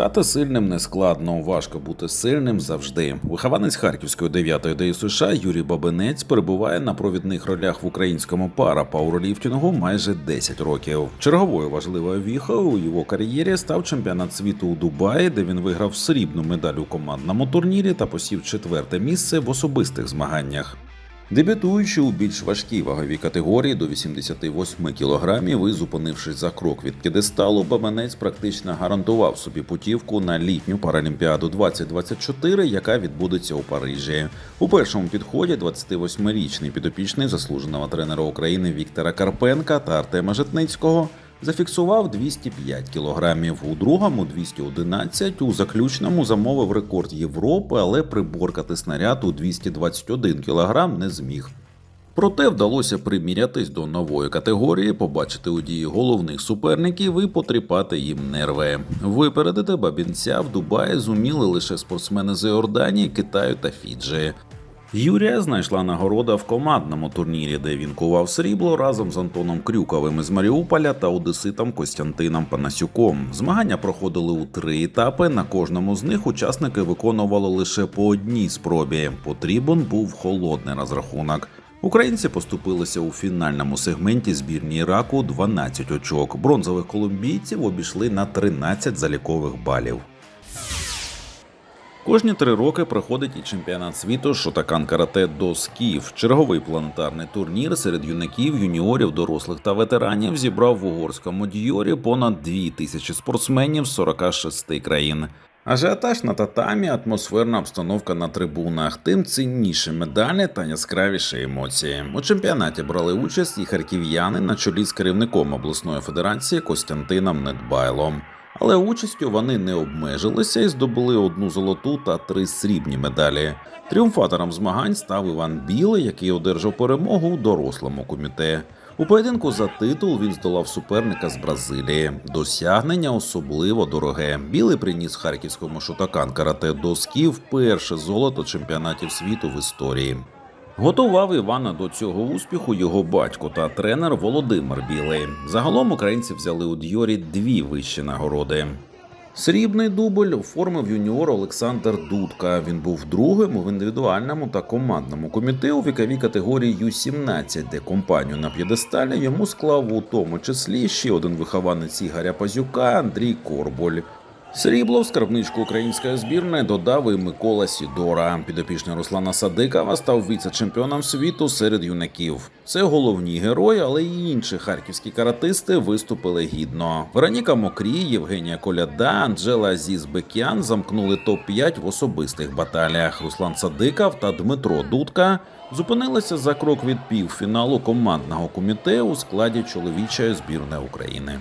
Стати сильним не складно, важко бути сильним завжди. Вихованець Харківської 9-ї ДЮСШ Юрій Бабинець перебуває на провідних ролях в українському пара пауерліфтингу майже 10 років. Черговою важливою віхою у його кар'єрі став чемпіонат світу у Дубаї, де він виграв срібну медаль у командному турнірі та посів четверте місце в особистих змаганнях. Дебютуючи у більш важкій ваговій категорії до 88 кілограмів і зупинившись за крок від п'єдесталу, Бабанець практично гарантував собі путівку на літню паралімпіаду 2024, яка відбудеться у Парижі. У першому підході 28-річний підопічний заслуженого тренера України Віктора Карпенка та Артема Житницького зафіксував 205 кілограмів, у другому 211, у заключному замовив рекорд Європи, але приборкати снаряд у 221 кілограм не зміг. Проте вдалося примірятись до нової категорії, побачити у дії головних суперників і потріпати їм нерви. Випередити бабінця в Дубаї зуміли лише спортсмени з Іорданії, Китаю та Фіджі. Юрія знайшла нагорода в командному турнірі, де він кував срібло разом з Антоном Крюковим із Маріуполя та одеситом Костянтином Панасюком. Змагання проходили у три етапи. На кожному з них учасники виконували лише по одній спробі. Потрібен був холодний розрахунок. Українці поступилися у фінальному сегменті збірні Іраку 12 очок. Бронзових колумбійців обійшли на 13 залікових балів. Кожні три роки проходить і чемпіонат світу Шотакан Карате до Скіф. Черговий планетарний турнір серед юнаків, юніорів, дорослих та ветеранів зібрав в угорському дьорі понад дві тисячі спортсменів з 46 країн. Ажіотаж на татамі, атмосферна обстановка на трибунах, тим цінніші медалі та яскравіші емоції. У чемпіонаті брали участь і харків'яни на чолі з керівником обласної федерації Костянтином Недбайлом. Але участю вони не обмежилися і здобули одну золоту та три срібні медалі. Тріумфатором змагань став Іван Білий, який одержав перемогу у дорослому коміте. У поєдинку за титул він здолав суперника з Бразилії. Досягнення особливо дороге. Білий приніс харківському шутакан карате доски вперше золото чемпіонатів світу в історії. Готував Івана до цього успіху його батько та тренер Володимир Білий. Загалом українці взяли у Дьорі дві вищі нагороди. Срібний дубль оформив юніор Олександр Дудка. Він був другим у індивідуальному та командному коміте у віковій категорії Ю-17, де компанію на п'єдесталі йому склав у тому числі ще один вихованець Ігоря Пазюка Андрій Корболь. Срібло в скарбничку української збірної додав і Микола Сідора. Підопічний Руслана Садикова став віце-чемпіоном світу серед юнаків. Це головні герої, але й інші харківські каратисти виступили гідно. Вероніка Мокрій, Євгенія Коляда, Анджела Азіз Бекян замкнули топ-5 в особистих баталіях. Руслан Садиков та Дмитро Дудка зупинилися за крок від півфіналу командного коміте у складі чоловічої збірної України.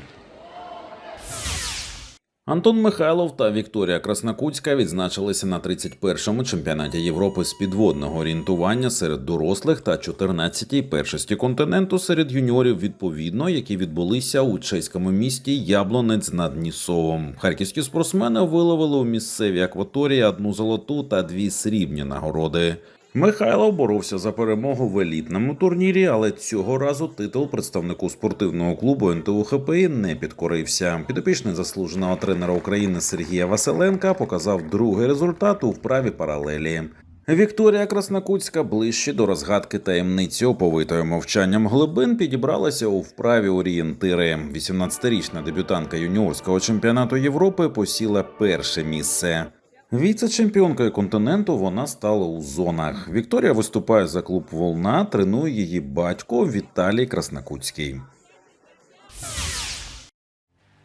Антон Михайлов та Вікторія Краснокутська відзначилися на 31-му чемпіонаті Європи з підводного орієнтування серед дорослих та 14-й першості континенту серед юніорів відповідно, які відбулися у чеському місті Яблонець над Нісовом. Харківські спортсмени виловили у місцевій акваторії одну золоту та дві срібні нагороди. Михайлов боровся за перемогу в елітному турнірі, але цього разу титул представнику спортивного клубу НТУ ХПІ не підкорився. Підопічний заслуженого тренера України Сергія Василенка показав другий результат у вправі паралелі. Вікторія Краснокутська ближче до розгадки таємниці оповитою мовчанням глибин підібралася у вправі орієнтири. 18-річна дебютантка юніорського чемпіонату Європи посіла перше місце. Віце-чемпіонкою континенту вона стала у зонах. Вікторія виступає за клуб Волна, тренує її батько Віталій Краснокутський.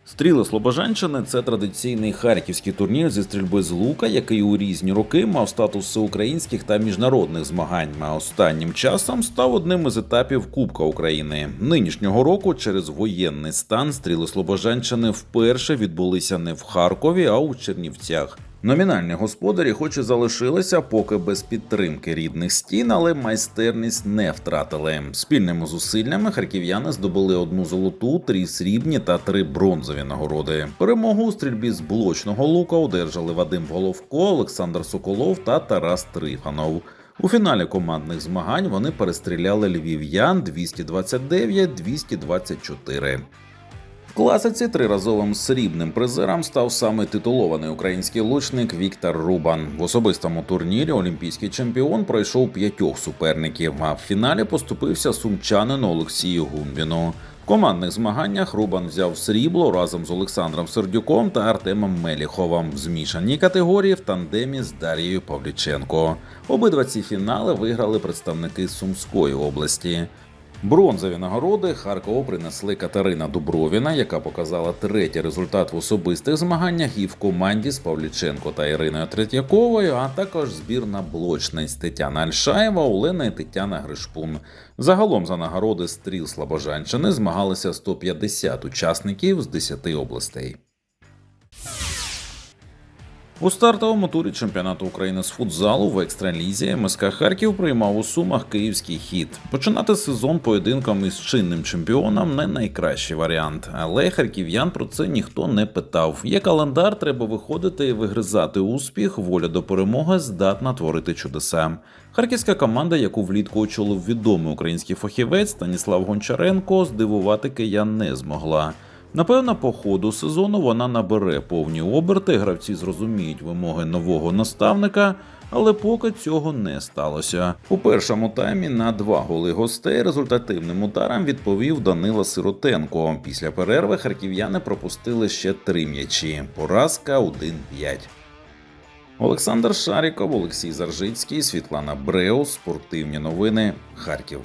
Стріли Слобожанщини це традиційний харківський турнір зі стрільби з лука, який у різні роки мав статус всеукраїнських та міжнародних змагань. А останнім часом став одним із етапів Кубка України. Нинішнього року через воєнний стан стріли Слобожанщини вперше відбулися не в Харкові, а у Чернівцях. Номінальні господарі, хоч і залишилися поки без підтримки рідних стін, але майстерність не втратили. Спільними зусиллями харків'яни здобули одну золоту, три срібні та три бронзові нагороди. Перемогу у стрільбі з блочного лука одержали Вадим Головко, Олександр Соколов та Тарас Трифанов. У фіналі командних змагань вони перестріляли львів'ян 229-224. Класиці триразовим срібним призером став саме титулований український лучник Віктор Рубан. В особистому турнірі олімпійський чемпіон пройшов п'ятьох суперників, а в фіналі поступився сумчанину Олексію Гумбіну. В командних змаганнях Рубан взяв срібло разом з Олександром Сердюком та Артемом Меліховим в змішаній категорії в тандемі з Дарією Павліченко. Обидва ці фінали виграли представники Сумської області. Бронзові нагороди Харкову принесли Катерина Дубровіна, яка показала третій результат в особистих змаганнях і в команді з Павліченко та Іриною Третьяковою, а також збірна блочниць Тетяна Альшаєва, Олена і Тетяна Гришпун. Загалом за нагороди стріл Слобожанщини змагалися 150 учасників з 10 областей. У стартовому турі чемпіонату України з футзалу в екстралізі МСК Харків приймав у Сумах київський хід. Починати сезон поєдинком із чинним чемпіоном не найкращий варіант, але харків'ян про це ніхто не питав. Є календар, треба виходити і вигризати успіх. Воля до перемоги здатна творити чудеса. Харківська команда, яку влітку очолив відомий український фахівець Станіслав Гончаренко, здивувати киян не змогла. Напевно, по ходу сезону вона набере повні оберти, гравці зрозуміють вимоги нового наставника, але поки цього не сталося. У першому таймі на два голи гостей результативним ударом відповів Данила Сиротенко. Після перерви харків'яни пропустили ще три м'ячі. Поразка 1-5. Олександр Шаріков, Олексій Заржицький, Світлана Бреус. Спортивні новини. Харків.